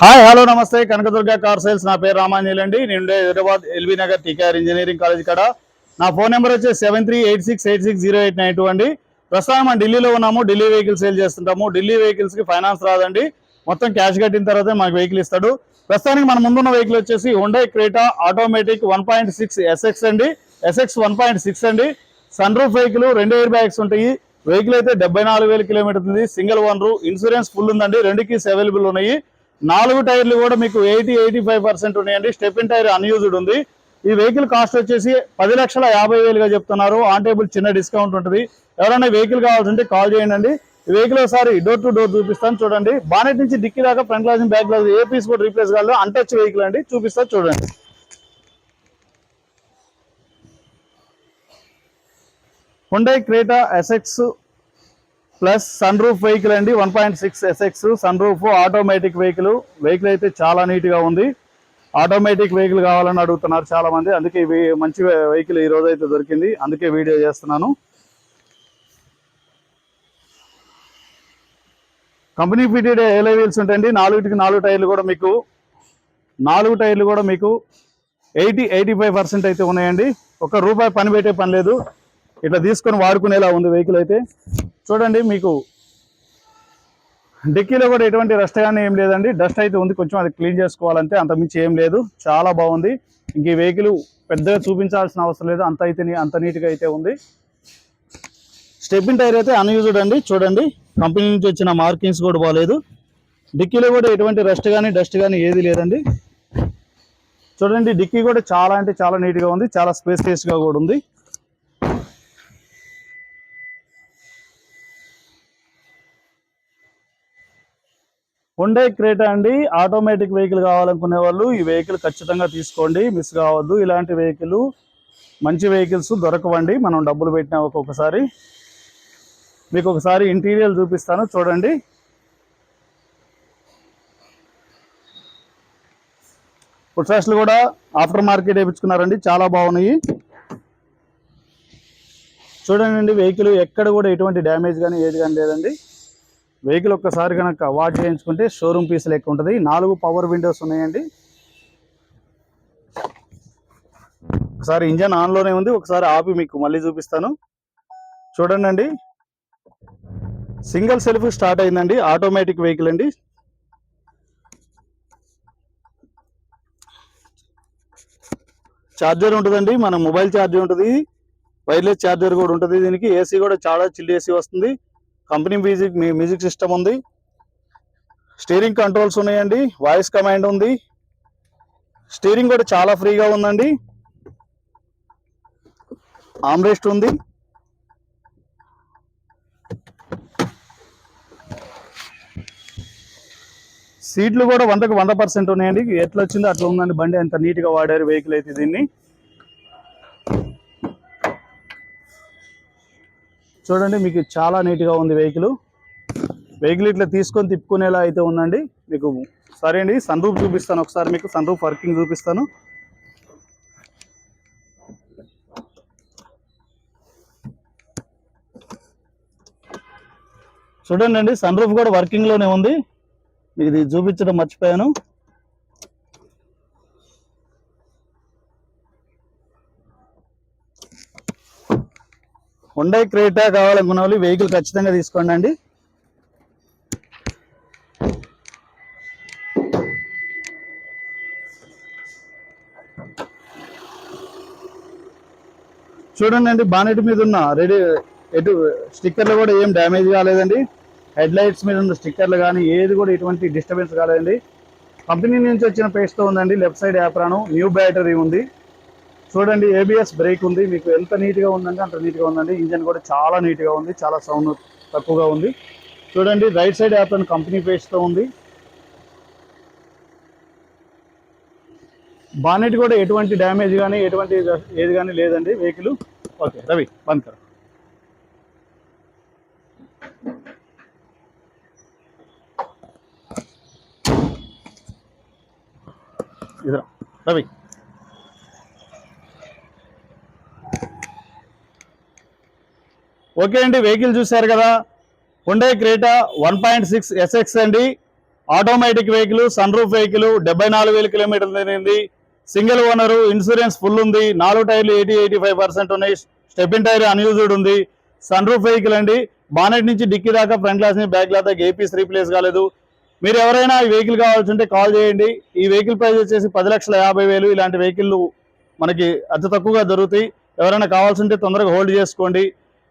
Hi hello నమస్తే. Kanakadurga car sales. నా పేరు రామాంజలి అండి. నేను Hyderabad LB Nagar TKR engineering college కాడ. నా ఫోన్ నెంబర్ వచ్చి seven three eight six eight six zero eight nine two అండి. ప్రస్తుతం మనం ఢిల్లీలో ఉన్నాము. ఢిల్లీ వెహికల్ సేల్ చేస్తుంటాము. ఢిల్లీ వెహికల్స్కి ఫైనాన్స్ రాదండి. మొత్తం క్యాష్ కట్టిన తర్వాత మనకు వెహికల్ ఇస్తాడు. ప్రస్తుతానికి మన ముందున్న వెహికల్ వచ్చేసి Hyundai Creta automatic one point six SX అండి. ఎస్ఎక్స్ వన్ పాయింట్ సిక్స్ అండి. సన్ రూఫ్ వెహికల్ రెండు ఎయిర్ బ్యాగ్స్ ఉంటాయి. వెహికల్ అయితే డెబ్బై నాలుగు వేల కిలోమీటర్ ఉంది. సింగిల్ రూ ఇన్సూరెన్స్ ఫుల్ ఉందండి. రెండు కీస్ అవైలబుల్ ఉన్నాయి. నాలుగు టైర్లు కూడా మీకు ఎయిటీ ఎయిటీ ఫైవ్ పర్సెంట్ ఉన్నాయండి. స్టెపిన్ టైర్ అన్యూజ్డ్ ఉంది. ఈ వెహికల్ కాస్ట్ వచ్చేసి పది లక్షల యాభై వేలుగా చెప్తున్నారు. ఆన్ టేబుల్ చిన్న డిస్కౌంట్ ఉంటుంది. ఎవరైనా వెహికల్ కావాల్సింటే కాల్ చేయండి. వెహికల్ ఒకసారి డోర్ టు డోర్ చూపిస్తాను చూడండి. బానెట్ నుంచి డిక్కి దాకా ఫ్రంట్ గ్లాస్ బ్యాక్ గ్లాస్ ఏ పీస్ కూడా రీప్లేస్ కాదు. అన్టచ్ వెహికల్ అండి. చూపిస్తాను చూడండి. Hyundai Creta SX plus sun roof vehicle అండి one point six SX sun roof automatic vehicle vehicle అయితే చాలా నీట్గా ఉంది. ఆటోమేటిక్ వెహికల్ కావాలని అడుగుతున్నారు చాలామంది. అందుకే ఇవి మంచి వెహికల్ ఈ రోజు అయితే దొరికింది. అందుకే వీడియో చేస్తున్నాను. కంపెనీ ఫిటెడ్ ఏలే వీల్స్ ఉంటాయండి. నాలుగుటికి నాలుగు టైర్లు కూడా మీకు నాలుగు టైర్లు కూడా మీకు ఎయిటీ ఎయిటీ ఫైవ్ పర్సెంట్ అయితే ఉన్నాయండి. ఒక రూపాయి పని పెట్టే పని లేదు. ఇట్లా తీసుకొని వాడుకునేలా ఉంది వెహికల్ అయితే. చూడండి మీకు డిక్కీలో కూడా ఎటువంటి రెస్ట్ కానీ ఏం లేదండి. డస్ట్ అయితే ఉంది. కొంచెం అది క్లీన్ చేసుకోవాలంటే అంత మించి ఏం లేదు. చాలా బాగుంది. ఇంక ఈ వెహికల్ పెద్దగా చూపించాల్సిన అవసరం లేదు. అంత అయితే అంత నీట్గా అయితే ఉంది. స్టెప్పిన్ టైర్ అయితే అన్యూజ్డ్ అండి. చూడండి. కంపెనీ నుంచి వచ్చిన మార్కింగ్స్ కూడా బాగాలేదు డిక్కీలో కూడా ఎటువంటి రస్ట్ కానీ డస్ట్ కానీ ఏది లేదండి. చూడండి డిక్కీ కూడా చాలా అంటే చాలా నీట్గా ఉంది. చాలా స్పేసియస్గా కూడా ఉంది. హుండే క్రేటా అండి. ఆటోమేటిక్ వెహికల్ కావాలనుకునే వాళ్ళు ఈ వెహికల్ ఖచ్చితంగా తీసుకోండి. మిస్ కావద్దు. ఇలాంటి వెహికల్ మంచి వెహికల్స్ దొరకవండి. మనం డబ్బులు పెట్టినా ఒక్కొక్కసారి. మీకు ఒకసారి ఇంటీరియర్ చూపిస్తాను. చూడండి. ఫుట్సాస్లు కూడా ఆఫ్టర్ మార్కెట్ వేయించుకున్నారండి చాలా బాగున్నాయి. చూడండి వెహికల్ ఎక్కడ కూడా ఎటువంటి డ్యామేజ్ కానీ ఏది కానీ లేదండి. వెహికల్ ఒక్కసారి కనుక వాచ్ చేయించుకుంటే షోరూమ్ పీస్ లెక్క ఉంటుంది. నాలుగు పవర్ విండోస్ ఉన్నాయండి. ఒకసారి ఇంజన్ ఆన్లోనే ఉంది. ఒకసారి ఆపి మీకు మళ్ళీ చూపిస్తాను. చూడండి అండి సింగిల్ సెల్ఫ్ స్టార్ట్ అయిందండి. ఆటోమేటిక్ వెహికల్ అండి. ఛార్జర్ ఉంటుందండి. మన మొబైల్ ఛార్జర్ ఉంటుంది. వైర్లెస్ ఛార్జర్ కూడా ఉంటుంది. దీనికి ఏసీ కూడా చాలా చిల్డ్ ఏసీ వస్తుంది. కంపెనీ మ్యూజిక్ మ్యూజిక్ సిస్టమ్ ఉంది. స్టీరింగ్ కంట్రోల్స్ ఉన్నాయండి. వాయిస్ కమాండ్ ఉంది. స్టీరింగ్ కూడా చాలా ఫ్రీగా ఉందండి. ఆమ్రెస్ట్ ఉంది. సీట్లు కూడా వందకు వంద పర్సెంట్ ఉన్నాయండి. ఎట్లా వచ్చిందో అట్లా ఉందండి. బండి అంత నీట్గా వాడారు వెహికల్ అయితే దీన్ని. చూడండి మీకు చాలా నీట్గా ఉంది వెహికల్. వెహికల్ ఇట్లా తీసుకొని తిప్పుకునేలా అయితే ఉందండి. మీకు సరే అండి సన్ రూఫ్ చూపిస్తాను ఒకసారి మీకు. సన్ రూఫ్ వర్కింగ్ చూపిస్తాను. చూడండి అండి సన్ రూఫ్ కూడా వర్కింగ్లోనే ఉంది. మీకు ఇది చూపించడం మర్చిపోయాను. హుండై క్రేటా కావాలనుకున్న వాళ్ళు వెహికల్ ఖచ్చితంగా తీసుకోండి అండి. చూడండి అండి బానెట్ మీద ఉన్న రెడీ ఎటు స్టిక్కర్లు కూడా ఏం డ్యామేజ్ కాలేదండి. హెడ్ లైట్స్ మీద ఉన్న స్టిక్కర్లు కానీ ఏది కూడా ఎటువంటి డిస్టర్బెన్స్ కాలేదండి. కంపెనీ నుంచి వచ్చిన పేస్ట్తో ఉందండి left side apron new battery ఉంది. చూడండి ఏబిఎస్ బ్రేక్ ఉంది. మీకు ఎంత నీట్గా ఉందంటే అంత నీట్గా ఉందండి. ఇంజన్ కూడా చాలా నీట్గా ఉంది. చాలా సౌండ్ తక్కువగా ఉంది. చూడండి రైట్ సైడ్ యాప్ అండ్ కంపెనీ పేస్ట్తో ఉంది. బానెట్ కూడా ఎటువంటి డ్యామేజ్ కానీ ఎటువంటి ఏది కానీ లేదండి. వెహికల్. ఓకే రవి బంద్ కర్. రవి. ఓకే అండి వెహికల్ చూశారు కదా. Hyundai Creta one point six SX అండి. Automatic vehicle sun roof vehicle డెబ్బై నాలుగు వేల కిలోమీటర్లు తిరిగింది సింగిల్ ఓనరు ఇన్సూరెన్స్ ఫుల్ ఉంది. నాలుగు టైర్లు ఎయిటీ ఎయిటీ ఫైవ్ పర్సెంట్ ఉన్నాయి. స్టెపిన్ టైర్ అన్యూజ్డ్ ఉంది. సన్ రూఫ్ వెహికల్ అండి. బానెట్ నుంచి డిక్కీ దాకా ఫ్రంట్ గ్లాస్ని బ్యాక్ గ్లాస్ దాకా ఏపీస్ రీప్లేస్ కాలేదు. మీరు ఎవరైనా ఈ వెహికల్ కావాల్సి ఉంటే కాల్ చేయండి. ఈ వెహికల్ ప్రైస్ వచ్చేసి పది లక్షల యాభై వేలు. ఇలాంటి వెహికల్ మనకి అతి తక్కువగా దొరుకుతాయి. ఎవరైనా కావాల్సి ఉంటే తొందరగా హోల్డ్ చేసుకోండి.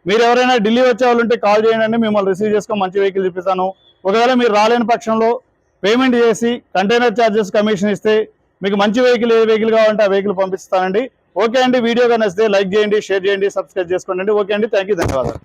మీరు ఎవరైనా ఢిల్లీ వచ్చే వాళ్ళు ఉంటే కాల్ చేయండి మిమ్మల్ని రిసీవ్ చేసుకొని మంచి వెహికల్ చూపిస్తాను ఒకవేళ మీరు రాలేని పక్షంలో పేమెంట్ చేసి కంటైనర్ ఛార్జెస్ కమిషన్ ఇస్తే మీకు మంచి వెహికల్ ఏ వెహికల్ కావాలంటే ఆ వెహికల్ పంపిస్తానండి. ఓకే అండి వీడియో కానీ నచ్చితే లైక్ చేయండి షేర్ చేయండి సబ్స్క్రైబ్ చేసుకోండి ఓకే అండి థ్యాంక్ యూ ధన్యవాదాలు.